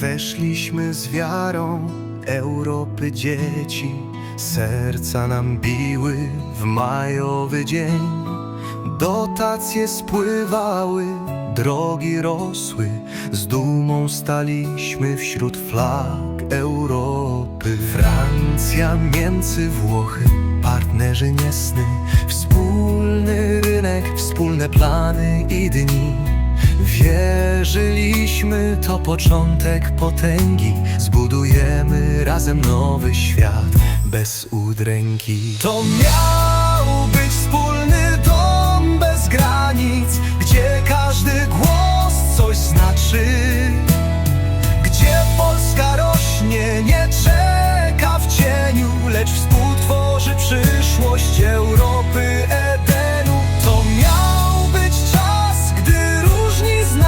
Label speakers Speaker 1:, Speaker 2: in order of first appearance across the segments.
Speaker 1: Weszliśmy z wiarą Europy dzieci, serca nam biły w majowy dzień. Dotacje spływały, drogi rosły, z dumą staliśmy wśród flag Europy. Francja, Niemcy, Włochy, partnerzy niesny, wspólny rynek, wspólne plany i dni. Wierzyliśmy, to początek potęgi, zbudujemy razem nowy świat bez udręki. To miał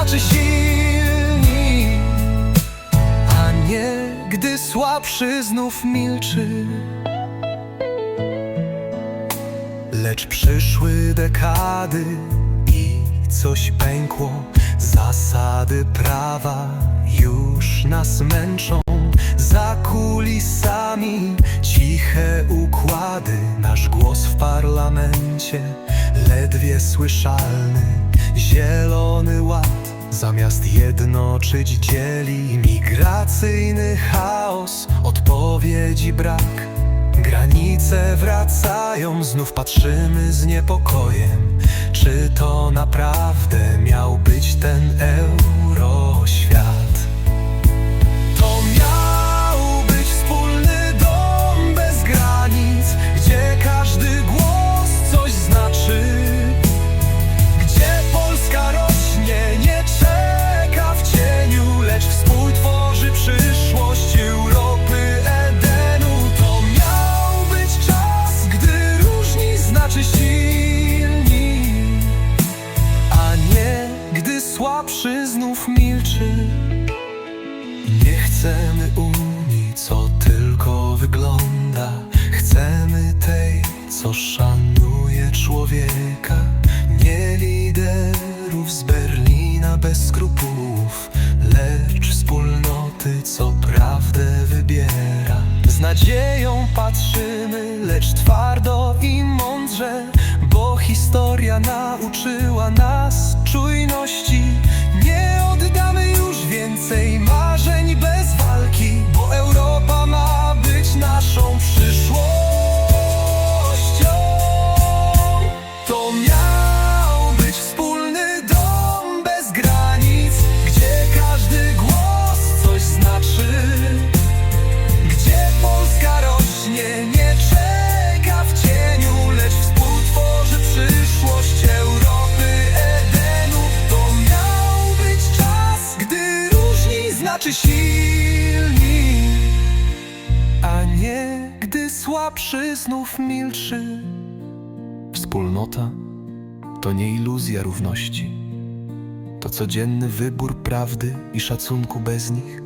Speaker 1: znaczy silni, a nie gdy słabszy znów milczy. Lecz przyszły dekady i coś pękło. Zasady prawa już nas męczą. Za kulisami ciche układy. Nasz głos w parlamencie ledwie słyszalny. Zielony ład zamiast jednoczyć dzieli. Migracyjny chaos, odpowiedzi brak. Granice wracają, znów patrzymy z niepokojem. Czy to naprawdę gdy słabszy znów milczy. Nie chcemy Unii, co tylko wygląda. Chcemy tej, co szanuje człowieka. Nie liderów z Berlina bez skrupułów, lecz wspólnoty, co prawdę wybiera. Z nadzieją patrzymy, lecz twardo i mądrze, bo historia nauczyła nas czujności. Silni, a nie gdy słabszy znów milczy. Wspólnota to nie iluzja równości, to codzienny wybór prawdy i szacunku bez nich.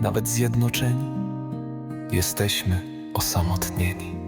Speaker 1: Nawet zjednoczeni jesteśmy osamotnieni.